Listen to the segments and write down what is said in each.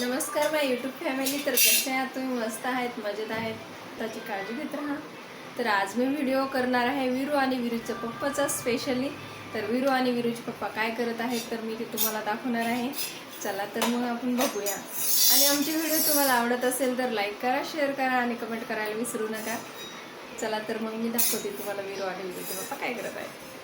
नमस्कार माय YouTube family तर कसे आहात? तुम्ही मस्त आहेत मजेत आहेत? त्याची काळजी घेत राहा. तर आज मी व्हिडिओ करणार आहे विरू आणि विरूच्या पप्पाचा स्पेशली तर विरू आणि विरूचे पप्पा काय करत आहेत तर मी ते तुम्हाला दाखवणार आहे. चला तर मग आपण बघूया. आणि आमची व्हिडिओ तुम्हाला आवडत असेल तर लाईक करा शेअर करा आणि कमेंट करायला विसरू नका. चला तर मग मी दाखवते तुम्हाला विरू आणि विरूचे पप्पा काय करत आहेत.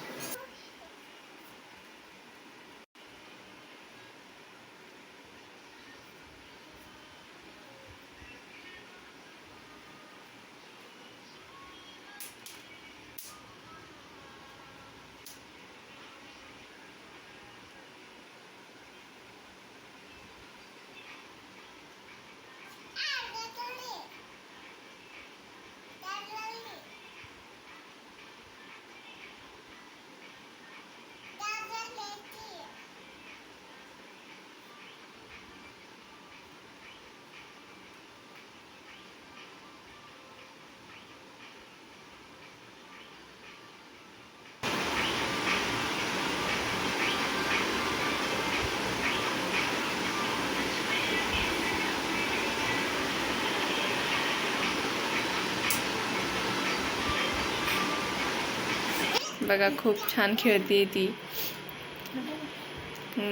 बघा खूप छान खेळते ती.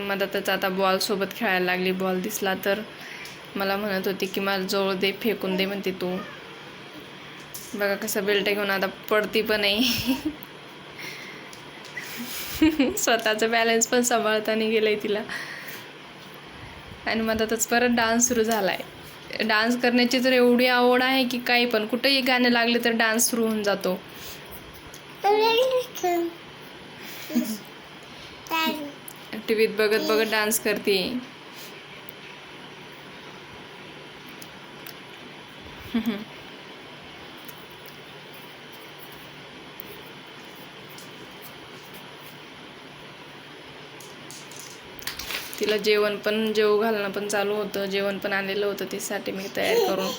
मधातच आता बॉलसोबत खेळायला लागली. बॉल दिसला तर मला म्हणत होती की मला जवळ दे फेकून दे म्हणते तू. बघा कसं बेल्ट घेऊन आता पडती पण नाही स्वतःचा बॅलन्स पण सांभाळताना गेलं गेलंय तिला. आणि मधातच परत डान्स सुरू झाला आहे डान्स करण्याची तर एवढी आवड आहे की काही पण. कुठेही गाणे लागले तर डान्स सुरू होऊन जातो. टी व्हीत बघत बघत डान्स करते. तिला जेवण पण जेव घालणं पण चालू होतं. जेवण पण आलेलं होतं त्यासाठी मी तयार करून.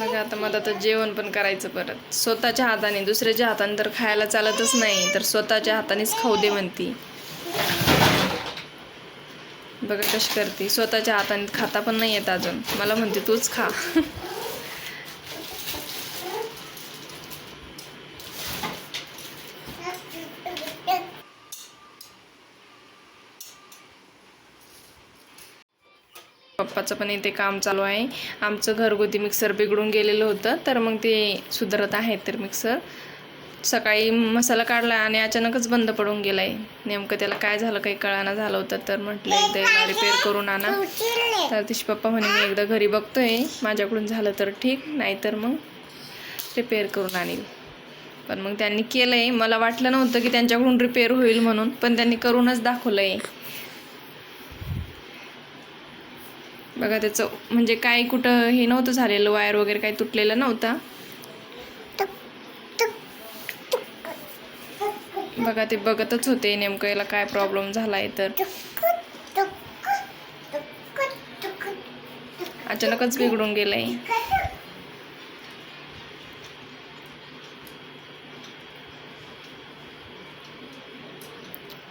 बघा आता मला आता जेवण पण करायचं परत. स्वतःच्या हाताने दुसऱ्याच्या हाताने तर खायला चालतच नाही तर स्वतःच्या हातानेच खाऊ दे म्हणती. बघा कशी करते. स्वतःच्या हाताने खाता पण नाही येत अजून. मला म्हणते तूच खा. पप्पाचं पण इथे काम चालू आहे. आमचं घरगुती मिक्सर बिघडून गेलेलं होतं. तर मग ते सुधारत आहेत तर मिक्सर सकाळी मसाला काढला आणि अचानकच बंद पडून गेला आहे नेमकं त्याला काय झालं काही कळाना झालं होतं तर म्हटलं एकदा याला रिपेअर करून आणा. तर तिचे पप्पा म्हणे मी एकदा घरी बघतोय. माझ्याकडून झालं तर ठीक. नाहीतर मग रिपेअर करून आणील. पण मग त्यांनी केलं आहे मला वाटलं नव्हतं की त्यांच्याकडून रिपेअर होईल म्हणून पण त्यांनी करूनच दाखवलं आहे बघा त्याचं म्हणजे काय कुठं हे नव्हतं झालेलं वायर वगैरे काही तुटलेलं नव्हता. बघा ते बघतच होते नेमकं याला काय प्रॉब्लेम झालाय तर. अचानकच बिघडून गेलंय.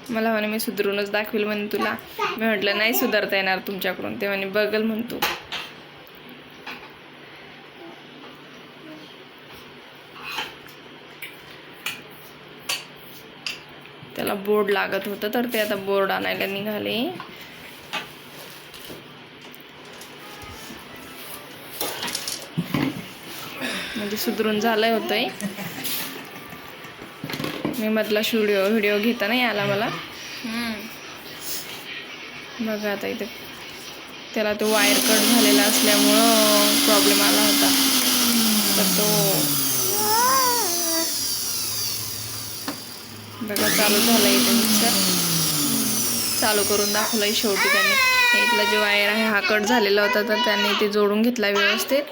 मला म्हणे मी सुधरूनच दाखवेल म्हणे तुला. मी म्हटलं नाही सुधारता येणार तुमच्याकडून. ते म्हणे बघल म्हणतो त्याला बोर्ड लागत होतं तर ते आता बोर्ड आणायला निघाले. म्हणजे सुधरून झालंय होतंय. मी मधला स्टुडिओ व्हिडिओ घेता नाही आला मला. बघा आता इथे. त्याला तो वायर कट झालेला असल्यामुळं प्रॉब्लेम आला होता. तर तो बघा चालू झाला इथे मिक्सर चालू करून दाखवलं आहे शेवटी त्यांनी. इथला जे वायर आहे हा कट झालेला होता तर त्यांनी ते जोडून घेतला व्यवस्थित.